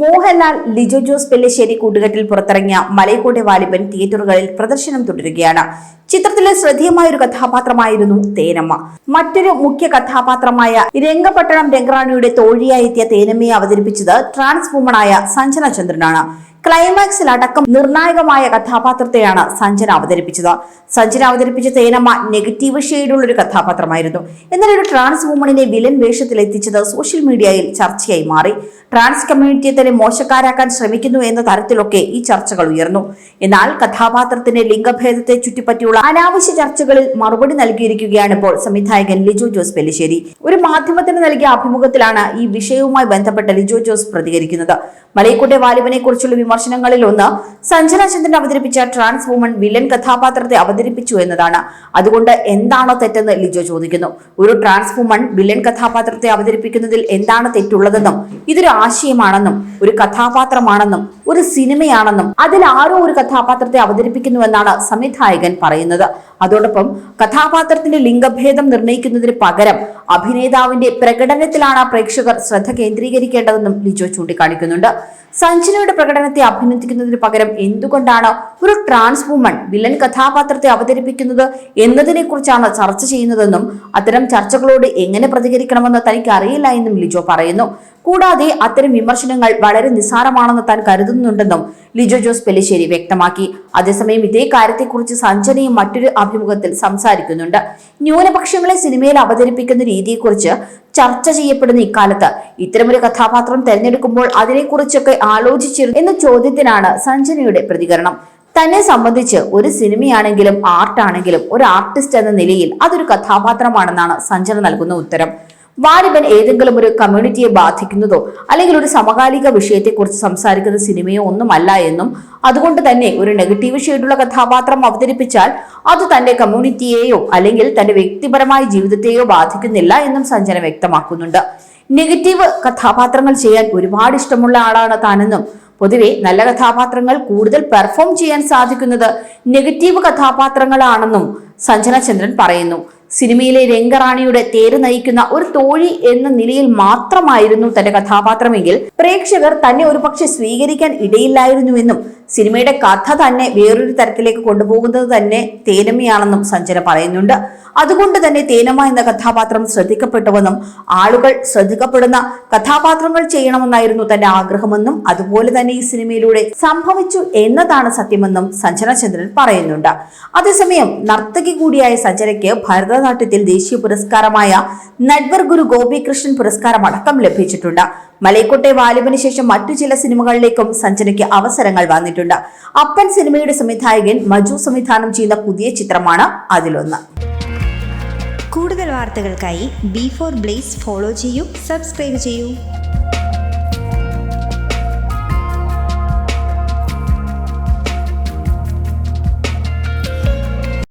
മോഹൻലാൽ ലിജോ ജോസ് പെല്ലശ്ശേരി കൂട്ടുകെട്ടിൽ പുറത്തിറങ്ങിയ മലയക്കോട്ടെ വാലിബൻ തിയേറ്ററുകളിൽ പ്രദർശനം തുടരുകയാണ്. ചിത്രത്തിലെ ശ്രദ്ധേയമായ ഒരു കഥാപാത്രമായിരുന്നു തേനമ്മ. മറ്റൊരു മുഖ്യ കഥാപാത്രമായ രംഗപട്ടണം രംഗറാണിയുടെ തോഴിയായി എത്തിയ തേനമ്മയെ അവതരിപ്പിച്ചത് ട്രാൻസ് വുമണായ സഞ്ജന ചന്ദ്രനാണ്. ക്ലൈമാക്സിൽ അടക്കം നിർണായകമായ കഥാപാത്രത്തെയാണ് സഞ്ജന അവതരിപ്പിച്ചത്. സഞ്ജന അവതരിപ്പിച്ച തേനമ്മ നെഗറ്റീവ് ഷെയ്ഡുള്ള ഒരു കഥാപാത്രമായിരുന്നു. എന്നാൽ ഒരു ട്രാൻസ് വുമണിനെ വിലൻ വേഷത്തിൽ എത്തിച്ചത് സോഷ്യൽ മീഡിയയിൽ ചർച്ചയായി മാറി. ട്രാൻസ് കമ്മ്യൂണിറ്റിയെ തന്നെ മോശക്കാരാക്കാൻ ശ്രമിക്കുന്നു എന്ന തരത്തിലൊക്കെ ഈ ചർച്ചകൾ ഉയർന്നു. എന്നാൽ കഥാപാത്രത്തിന്റെ ലിംഗഭേദത്തെ ചുറ്റിപ്പറ്റിയുള്ള അനാവശ്യ ചർച്ചകളിൽ മറുപടി നൽകിയിരിക്കുകയാണ് ഇപ്പോൾ സംവിധായകൻ ലിജോ ജോസ് പെല്ലിശ്ശേരി. ഒരു മാധ്യമത്തിന് നൽകിയ അഭിമുഖത്തിലാണ് ഈ വിഷയവുമായി ബന്ധപ്പെട്ട ലിജോ ജോസ് പ്രതികരിക്കുന്നത്. മലയക്കോട്ടെ വാലിബനെ കുറിച്ചുള്ള വിമർശനങ്ങളിൽ ഒന്ന് സഞ്ജന ചന്ദ്രൻ അവതരിപ്പിച്ച ട്രാൻസ് വുമൺ വില്ലൻ കഥാപാത്രത്തെ അവതരിപ്പിച്ചു എന്നതാണ്. അതുകൊണ്ട് എന്താണോ തെറ്റെന്ന് ലിജോ ചോദിക്കുന്നു. ഒരു ട്രാൻസ് വുമൺ വില്ലൻ കഥാപാത്രത്തെ അവതരിപ്പിക്കുന്നതിൽ എന്താണ് തെറ്റുള്ളതെന്നും ഇതൊരു ആശയമാണെന്നും ഒരു കഥാപാത്രമാണെന്നും ഒരു സിനിമയാണെന്നും അതിൽ ആരോ ഒരു കഥാപാത്രത്തെ അവതരിപ്പിക്കുന്നുവെന്നാണ് സംവിധായകൻ പറയുന്നത്. അതോടൊപ്പം കഥാപാത്രത്തിന്റെ ലിംഗഭേദം നിർണയിക്കുന്നതിന് പകരം അഭിനേതാവിന്റെ പ്രകടനത്തിലാണ് പ്രേക്ഷകർ ശ്രദ്ധ കേന്ദ്രീകരിക്കേണ്ടതെന്നും ലിജോ ചൂണ്ടിക്കാണിക്കുന്നുണ്ട്. സഞ്ജനയുടെ പ്രകടനത്തെ അഭിനന്ദിക്കുന്നതിന് പകരം എന്തുകൊണ്ടാണ് ഒരു ട്രാൻസ് വുമൺ വില്ലൻ കഥാപാത്രത്തെ അവതരിപ്പിക്കുന്നത് എന്നതിനെ കുറിച്ചാണ് ചർച്ച ചെയ്യുന്നതെന്നും അത്തരം ചർച്ചകളോട് എങ്ങനെ പ്രതികരിക്കണമെന്ന് തനിക്ക് അറിയില്ല എന്നും ലിജോ പറയുന്നു. കൂടാതെ അത്തരം വിമർശനങ്ങൾ വളരെ നിസ്സാരമാണെന്ന് താൻ കരുതുന്നുണ്ടെന്നും ലിജോ ജോസ് പെല്ലിശ്ശേരി വ്യക്തമാക്കി. അതേസമയം ഇതേ കാര്യത്തെക്കുറിച്ച് സഞ്ജനയും മറ്റൊരു അഭിമുഖത്തിൽ സംസാരിക്കുന്നുണ്ട്. ന്യൂനപക്ഷങ്ങളെ സിനിമയിൽ അവതരിപ്പിക്കുന്ന രീതിയെക്കുറിച്ച് ചർച്ച ചെയ്യപ്പെടുന്ന ഇക്കാലത്ത് ഇത്തരമൊരു കഥാപാത്രം തെരഞ്ഞെടുക്കുമ്പോൾ അതിനെക്കുറിച്ചൊക്കെ ആലോചിച്ചിരുന്നു എന്ന ചോദ്യത്തിനാണ് സഞ്ജനയുടെ പ്രതികരണം. തന്നെ സംബന്ധിച്ച് ഒരു സിനിമയാണെങ്കിലും ആർട്ടാണെങ്കിലും ഒരു ആർട്ടിസ്റ്റ് എന്ന നിലയിൽ അതൊരു കഥാപാത്രമാണെന്നാണ് സഞ്ജന നൽകുന്ന ഉത്തരം. വാലിബൻ ഏതെങ്കിലും ഒരു കമ്മ്യൂണിറ്റിയെ ബാധിക്കുന്നതോ അല്ലെങ്കിൽ ഒരു സമകാലിക വിഷയത്തെക്കുറിച്ച് സംസാരിക്കുന്ന സിനിമയോ ഒന്നുമല്ല എന്നും അതുകൊണ്ട് തന്നെ ഒരു നെഗറ്റീവ് ഷെയ്ഡുള്ള കഥാപാത്രം അവതരിപ്പിച്ചാൽ അത് തന്റെ കമ്മ്യൂണിറ്റിയെയോ അല്ലെങ്കിൽ തന്റെ വ്യക്തിപരമായ ജീവിതത്തെയോ ബാധിക്കുന്നില്ല എന്നും സഞ്ജന വ്യക്തമാക്കുന്നുണ്ട്. നെഗറ്റീവ് കഥാപാത്രങ്ങൾ ചെയ്യാൻ ഒരുപാട് ഇഷ്ടമുള്ള ആളാണ് താനെന്നും പൊതുവെ നല്ല കഥാപാത്രങ്ങൾ കൂടുതൽ പെർഫോം ചെയ്യാൻ സാധിക്കുന്നത് നെഗറ്റീവ് കഥാപാത്രങ്ങളാണെന്നും സഞ്ജന ചന്ദ്രൻ പറയുന്നു. സിനിമയിലെ രംഗറാണിയുടെ തേര് നയിക്കുന്ന ഒരു തോഴി എന്ന നിലയിൽ മാത്രമായിരുന്നു തന്റെ കഥാപാത്രമെങ്കിൽ പ്രേക്ഷകർ തന്നെ ഒരുപക്ഷെ സ്വീകരിക്കാൻ ഇടയില്ലായിരുന്നുവെന്നും സിനിമയുടെ കഥ തന്നെ വേറൊരു തരത്തിലേക്ക് കൊണ്ടുപോകുന്നത് തന്നെ തേനമ്മയാണെന്നും സഞ്ജന പറയുന്നുണ്ട്. അതുകൊണ്ട് തന്നെ തേനമ്മ എന്ന കഥാപാത്രം ശ്രദ്ധിക്കപ്പെട്ടുവെന്നും ആളുകൾ ശ്രദ്ധിക്കപ്പെടുന്ന കഥാപാത്രങ്ങൾ ചെയ്യണമെന്നായിരുന്നു തന്റെ ആഗ്രഹമെന്നും അതുപോലെ തന്നെ ഈ സിനിമയിലൂടെ സംഭവിച്ചു എന്നതാണ് സത്യമെന്നും സഞ്ജന ചന്ദ്രൻ പറയുന്നുണ്ട്. അതേസമയം നർത്തകി കൂടിയായ സഞ്ജനയ്ക്ക് ഭരതനാട്യത്തിൽ ദേശീയ പുരസ്കാരമായ നഡ്വർ ഗുരു ഗോപികൃഷ്ണൻ പുരസ്കാരം അടക്കം ലഭിച്ചിട്ടുണ്ട്. മലയക്കോട്ടെ വാലുവിന് ശേഷം മറ്റു ചില സിനിമകളിലേക്കും സഞ്ജനയ്ക്ക് അവസരങ്ങൾ വന്നിട്ടുണ്ട്. അപ്പൻ സിനിമയുടെ സംവിധായകൻ മജു സംവിധാനം ചെയ്യുന്ന പുതിയ ചിത്രമാണ് അതിലൊന്ന്. കൂടുതൽ വാർത്തകൾക്കായി ബി ഫോർ ബ്ലേസ് ഫോളോ ചെയ്യൂ സബ്സ്ക്രൈബ് ചെയ്യൂ.